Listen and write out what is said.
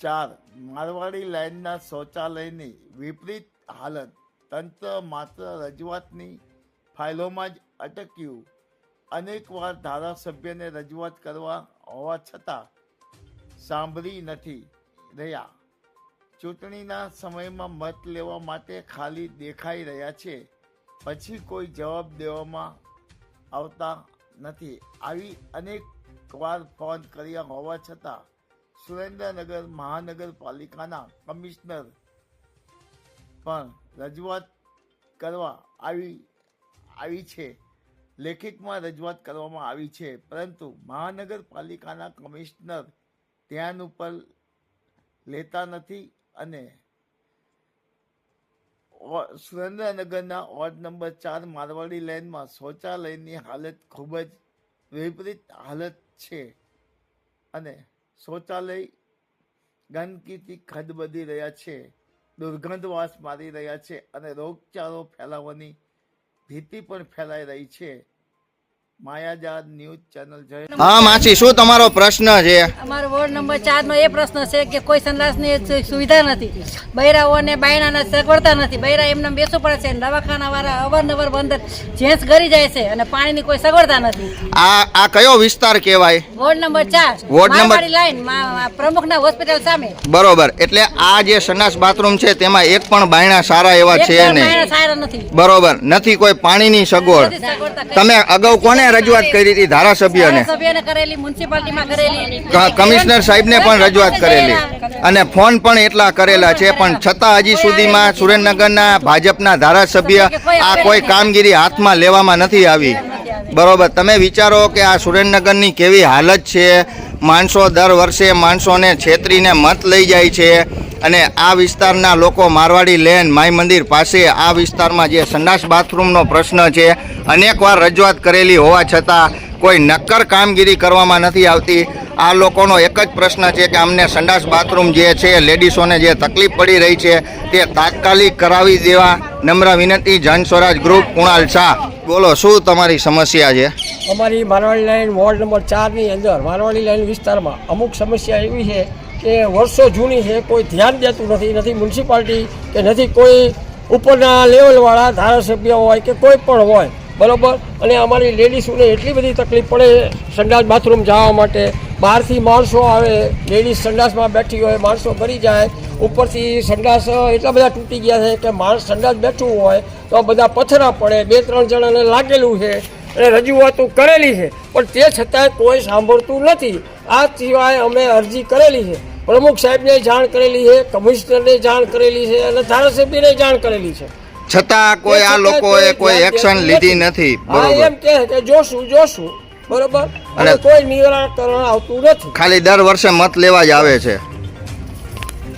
ચાર, મારવાડી લાઇનના શૌચાલયની વિપરીત હાલત. તંત્ર માત્ર રજૂઆતની ફાઇલોમાં જ અટક્યું. અનેકવાર ધારાસભ્યને રજૂઆત કરવા હોવા છતાં સાંભળી નથી રહ્યા. ચૂંટણીના સમયમાં મત લેવા માટે ખાલી દેખાઈ રહ્યા છે. પછી કોઈ જવાબ દેવામાં આવતા નથી. આવી અનેક વાર ફોન કર્યા હોવા છતાં સુરેન્દ્રનગર મહાનગરપાલિકાના કમિશનર પણ રજૂઆત કરવા આવી આવી છે. લેખિતમાં રજૂઆત કરવામાં આવી છે. પરંતુ મહાનગરપાલિકાના કમિશનર ધ્યાન ઉપર લેતા નથી અને સુરેન્દ્રનગરના વોર્ડ નંબર ચાર મારવાડી લેનમાં શૌચાલયની હાલત ખૂબ જ વિપરીત હાલત છે. અને શૌચાલય ગંદકીથી ખદબદી રહ્યા છે, દુર્ગંધવાસ મારી રહ્યા છે અને રોગચાળો ફેલાવવાની ભીતિ પણ ફેલાઈ રહી છે. માયાજાર ન્યૂઝ ચેનલ જય હા માસી શું તમારો પ્રશ્ન છે? અમારો વોર્ડ નંબર ચાર નો એ પ્રશ્ન છે કે કોઈ સંડાસની સુવિધા નથી. બૈરાઓને બાયણાના સગવડતા નથી. બૈરા એમને બેસવું પડે છે દવાખાના વાળા અવારનવાર બંધ જેન્ટ્સ ગરી જાય છે અને પાણીની કોઈ સગવડતા નથી. આ આ કયો વિસ્તાર કહેવાય? વોર્ડ નંબર ચાર વોર્ડ નંબર- લાઈન પ્રમુખના હોસ્પિટલ સામે. બરોબર. એટલે આ જે સંડાસ બાથરૂમ છે તેમાં એક પણ બાયણા સારા એવા છે નહીં. બરોબર. નથી કોઈ પાણીની સગવડ. તમે અગાઉ કોને રજૂઆત કરી હતી ધારાસભ્યને. કમિશનર સાહેબને પણ રજૂઆત કરેલી. અને ફોન પણ એટલા કરેલા છે પણ છતાં હજી સુધીમાં સુરેન્દ્રનગરના ભાજપના ધારાસભ્ય આ કોઈ કામગીરી હાથમાં લેવામાં નથી આવી. બરોબર તમે વિચારો કે આ સુરેન્દ્રનગરની કેવી હાલત છે? માણસો દર વર્ષે માણસોને છેતરીને મત લઈ જાય છે. અને આ વિસ્તારના લોકો મારવાડી લેન, માઈ મંદિર પાસે આ વિસ્તારમાં જે સંડાસ બાથરૂમનો પ્રશ્ન છે, અનેકવાર રજૂઆત કરેલી હોવા છતાં કોઈ નક્કર કામગીરી કરવામાં નથી આવતી. આ લોકોનો એક જ પ્રશ્ન છે કે અમને સંડાસ બાથરૂમ જે છે, લેડીસોને જે તકલીફ પડી રહી છે, તે તાત્કાલિક કરાવી દેવા નમ્ર વિનંતી. જન સ્વરાજ ગ્રુપ, કુણાલ શાહ. બોલો, શું તમારી સમસ્યા છે? અમારી મારવાડી લાઈન વોર્ડ નંબર ચારની અંદર, મારવાડી લાઈન વિસ્તારમાં અમુક સમસ્યા એવી છે કે વર્ષો જૂની છે, કોઈ ધ્યાન દેતું નથી નથી મ્યુનિસિપાલિટી કે નથી કોઈ ઉપરના લેવલવાળા ધારાસભ્ય હોય કે કોઈ પણ હોય, બરાબર? અને અમારી લેડીઝોને એટલી બધી તકલીફ પડે સંડાસ બાથરૂમ જવા માટે. બહારથી માણસો આવે લેડીઝ સંડાસમાં બેઠી હોય, માણસો ભરી જાય, ઉપરથી સંડાસ એટલા બધા તૂટી ગયા છે કે માણસ સંડાસ બેઠું હોય તો બધા પથરા પડે, બે ત્રણ જણાને લાગેલું છે. અને રજૂઆતો કરેલી છે. પણ તે છતાંય કોઈ સાંભળતું નથી. આ સિવાય અમે અરજી કરેલી છે. પ્રમુખ સાહેબને જાણ કરેલી છે કમિશનરને જાણ કરેલી છે અને ધારાસભ્યને જાણ કરેલી છે. છતાં કોઈ આ લોકોએ કોઈ એક્શન લીધી નથી. બરોબર. એમ કે જોશું જોશું. બરોબર? અને- કોઈ નિરાકરણ આવતું નથી. ખાલી દર વર્ષે મત લેવા જ આવે છે.